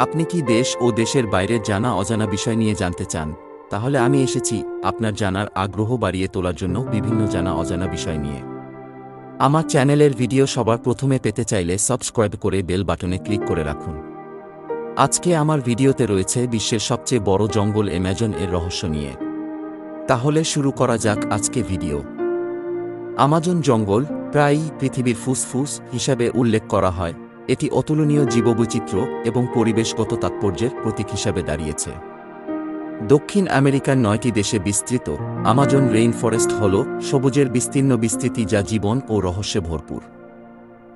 আপনি কি দেশ ও দেশের বাইরের জানা অজানা বিষয় নিয়ে জানতে চান? তাহলে আমি এসেছি আপনার জানার আগ্রহ বাড়িয়ে তোলার জন্য বিভিন্ন জানা অজানা বিষয় নিয়ে। আমার চ্যানেলের ভিডিও সবার প্রথমে পেতে চাইলে সাবস্ক্রাইব করে বেল বাটনে ক্লিক করে রাখুন। আজকে আমার ভিডিওতে রয়েছে বিশ্বের সবচেয়ে বড় জঙ্গল অ্যামাজন এর রহস্য নিয়ে। তাহলে শুরু করা যাক আজকে ভিডিও। আমাজন জঙ্গল প্রায়ই পৃথিবীর ফুসফুস হিসাবে উল্লেখ করা হয়। এটি অতুলনীয় জীববৈচিত্র্য এবং পরিবেশগত তাৎপর্যের প্রতীক হিসাবে দাঁড়িয়েছে। দক্ষিণ আমেরিকার নয়টি দেশে বিস্তৃত আমাজন রেইন ফরেস্ট হল সবুজের বিস্তীর্ণ বিস্তৃতি যা জীবন ও রহস্যে ভরপুর।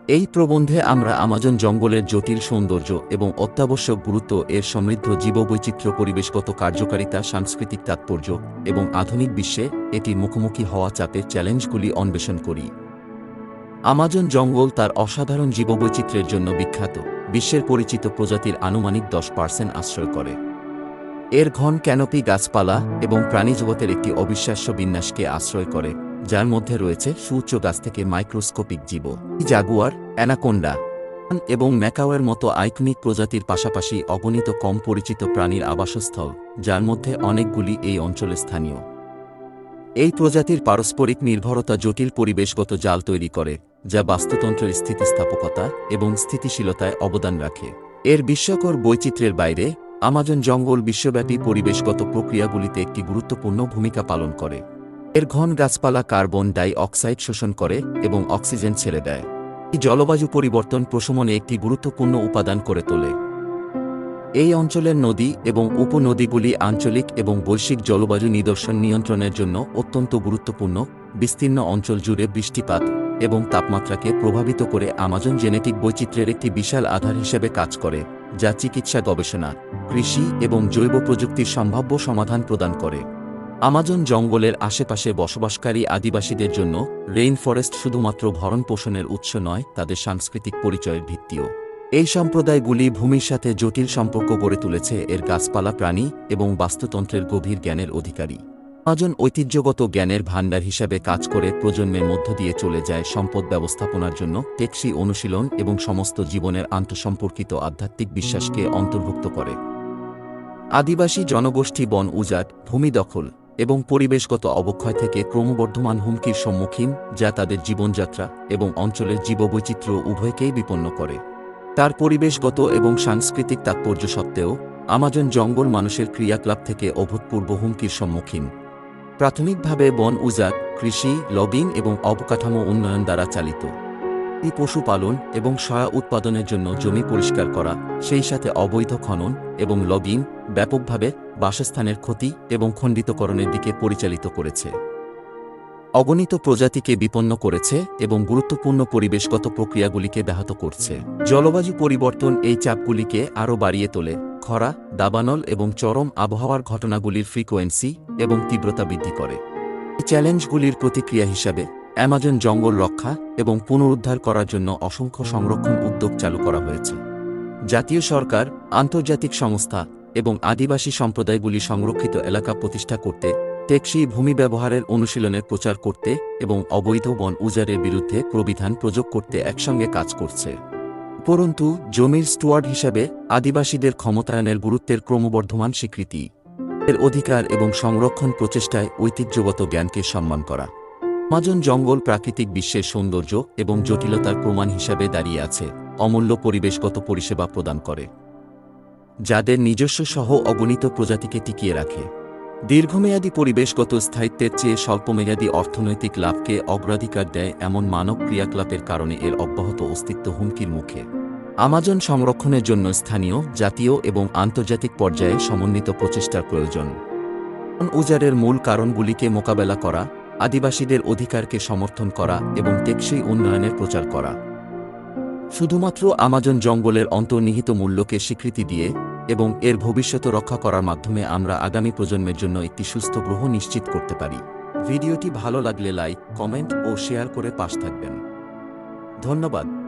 এই প্রবন্ধে আমরা আমাজন জঙ্গলের জটিল সৌন্দর্য এবং অত্যাবশ্যক গুরুত্ব এর সমৃদ্ধ জীববৈচিত্র্য পরিবেশগত কার্যকারিতা, সাংস্কৃতিক তাৎপর্য এবং আধুনিক বিশ্বে এটির মুখোমুখি হওয়া চাপের চ্যালেঞ্জগুলি অন্বেষণ করি। আমাজন জঙ্গল তার অসাধারণ জীববৈচিত্র্যের জন্য বিখ্যাত। বিশ্বের পরিচিত প্রজাতির আনুমানিক দশ পার্সেন্ট আশ্রয় করে। এর ঘন ক্যানোপি গাছপালা এবং প্রাণীজগতের একটি অবিশ্বাস্য বিন্যাসকে আশ্রয় করে, যার মধ্যে রয়েছে সুউচ্চ গাছ থেকে মাইক্রোস্কোপিক জীব, জাগুয়ার, অ্যানাকোন্ডা, এবং ম্যাকাওয়ের মতো আইকনিক প্রজাতির পাশাপাশি অগণিত কম পরিচিত প্রাণীর আবাসস্থল, যার মধ্যে অনেকগুলি এই অঞ্চলে স্থানীয়। এই প্রজাতির পারস্পরিক নির্ভরতা জটিল পরিবেশগত জাল তৈরি করে। যা বাস্তুতন্ত্রের স্থিতিস্থাপকতা এবং স্থিতিশীলতায় অবদান রাখে। এর বিস্ময়কর বৈচিত্র্যের বাইরে, আমাজন জঙ্গল বিশ্বব্যাপী পরিবেশগত প্রক্রিয়াগুলিতে একটি গুরুত্বপূর্ণ ভূমিকা পালন করে। এর ঘন গাছপালা কার্বন ডাই অক্সাইড শোষণ করে এবং অক্সিজেন ছেড়ে দেয়। এই জলবায়ু পরিবর্তন প্রশমনে একটি গুরুত্বপূর্ণ উপাদান করে তোলে। এই অঞ্চলের নদী এবং উপনদীগুলি আঞ্চলিক এবং বৈশ্বিক জলবায়ু নিদর্শন নিয়ন্ত্রণের জন্য অত্যন্ত গুরুত্বপূর্ণ, বিস্তীর্ণ অঞ্চল জুড়ে বৃষ্টিপাত এবং তাপমাত্রাকে প্রভাবিত করে আমাজন জেনেটিক বৈচিত্র্যের একটি বিশাল আধার হিসেবে কাজ করে, যা চিকিৎসা গবেষণা, কৃষি এবং জৈব প্রযুক্তির সম্ভাব্য সমাধান প্রদান করে। আমাজন জঙ্গলের আশেপাশে বসবাসকারী আদিবাসীদের জন্য রেইন ফরেস্ট শুধুমাত্র ভরণ পোষণের উৎস নয়, তাদের সাংস্কৃতিক পরিচয়ের ভিত্তিও। এই সম্প্রদায়গুলি ভূমির সাথে জটিল সম্পর্ক গড়ে তুলেছে, এর গাছপালা প্রাণী এবং বাস্তুতন্ত্রের গভীর জ্ঞানের অধিকারী। আমাজন ঐতিহ্যগত জ্ঞানের ভাণ্ডার হিসাবে কাজ করে প্রজন্মের মধ্য দিয়ে চলে যায় সম্পদ ব্যবস্থাপনার জন্য, টেকসই অনুশীলন এবং সমস্ত জীবনের আন্তঃসম্পর্কিত আধ্যাত্মিক বিশ্বাসকে অন্তর্ভুক্ত করে। আদিবাসী জনগোষ্ঠী বন উজাট ভূমি দখল এবং পরিবেশগত অবক্ষয় থেকে ক্রমবর্ধমান হুমকির সম্মুখীন, যা তাদের জীবনযাত্রা এবং অঞ্চলের জীববৈচিত্র্য উভয়কেই বিপন্ন করে। তার পরিবেশগত এবং সাংস্কৃতিক তাৎপর্য সত্ত্বেও, আমাজন জঙ্গল মানুষের ক্রিয়াকলাপ থেকে অভূতপূর্ব হুমকির সম্মুখীন। প্রাথমিকভাবে বন উজাট কৃষি, লবিং এবং অবকাঠামো উন্নয়ন দ্বারা চালিত। এই পশুপালন এবং সয়া উৎপাদনের জন্য জমি পরিষ্কার করা, সেই সাথে অবৈধ খনন এবং লবিং ব্যাপকভাবে বাসস্থানের ক্ষতি এবং খণ্ডিতকরণের দিকে পরিচালিত করেছে। অগণিত প্রজাতিকে বিপন্ন করেছে এবং গুরুত্বপূর্ণ পরিবেশগত প্রক্রিয়াগুলিকে ব্যাহত করছে। জলবায়ু পরিবর্তন এই চাপগুলিকে আরও বাড়িয়ে তোলে। খরা, দাবানল এবং চরম আবহাওয়ার ঘটনাগুলির ফ্রিকোয়েন্সি এবং তীব্রতা বৃদ্ধি করে। চ্যালেঞ্জগুলির প্রতিক্রিয়া হিসাবে, অ্যামাজন জঙ্গল রক্ষা এবং পুনরুদ্ধার করার জন্য অসংখ্য সংরক্ষণ উদ্যোগ চালু করা হয়েছে। জাতীয় সরকার, আন্তর্জাতিক সংস্থা এবং আদিবাসী সম্প্রদায়গুলি সংরক্ষিত এলাকা প্রতিষ্ঠা করতে, টেকসই ভূমি ব্যবহারের অনুশীলনের প্রচার করতে এবং অবৈধ বন উজারের বিরুদ্ধে প্রবিধান প্রযোগ করতে একসঙ্গে কাজ করছে। উপরন্তু, জমির স্টুয়ার্ড হিসাবে আদিবাসীদের ক্ষমতায়নের গুরুত্বের ক্রমবর্ধমান স্বীকৃতি। এর অধিকার এবং সংরক্ষণ প্রচেষ্টায় ঐতিহ্যগত জ্ঞানকে সম্মান করা। মাজন জঙ্গল প্রাকৃতিক বিশ্বের সৌন্দর্য এবং জটিলতার প্রমাণ হিসাবে দাঁড়িয়ে আছে, অমূল্য পরিবেশগত পরিষেবা প্রদান করে। যাদের নিজস্ব সহ অগণিত প্রজাতিকে টিকিয়ে রাখে। দীর্ঘমেয়াদী পরিবেশগত স্থায়িত্বের চেয়ে স্বল্পমেয়াদী অর্থনৈতিক লাভকে অগ্রাধিকার দেয় এমন মানব ক্রিয়াকলাপের কারণে এর অব্যাহত অস্তিত্ব হুমকির মুখে। আমাজন সংরক্ষণের জন্য স্থানীয়, জাতীয় এবং আন্তর্জাতিক পর্যায়ে সমন্বিত প্রচেষ্টার প্রয়োজন। উজারের মূল কারণগুলিকে মোকাবেলা করা, আদিবাসীদের অধিকারকে সমর্থন করা এবং টেকসই উন্নয়নের প্রচার করা। শুধুমাত্র আমাজন জঙ্গলের অন্তর্নিহিত মূল্যকে স্বীকৃতি দিয়ে এবং এর ভবিষ্যৎ রক্ষা করার মাধ্যমে আমরা আগামী প্রজন্মের জন্য একটি সুস্থ গ্রহ নিশ্চিত করতে পারি। ভিডিওটি ভালো লাগলে লাইক, কমেন্ট ও শেয়ার করে পাশ থাকবেন। ধন্যবাদ।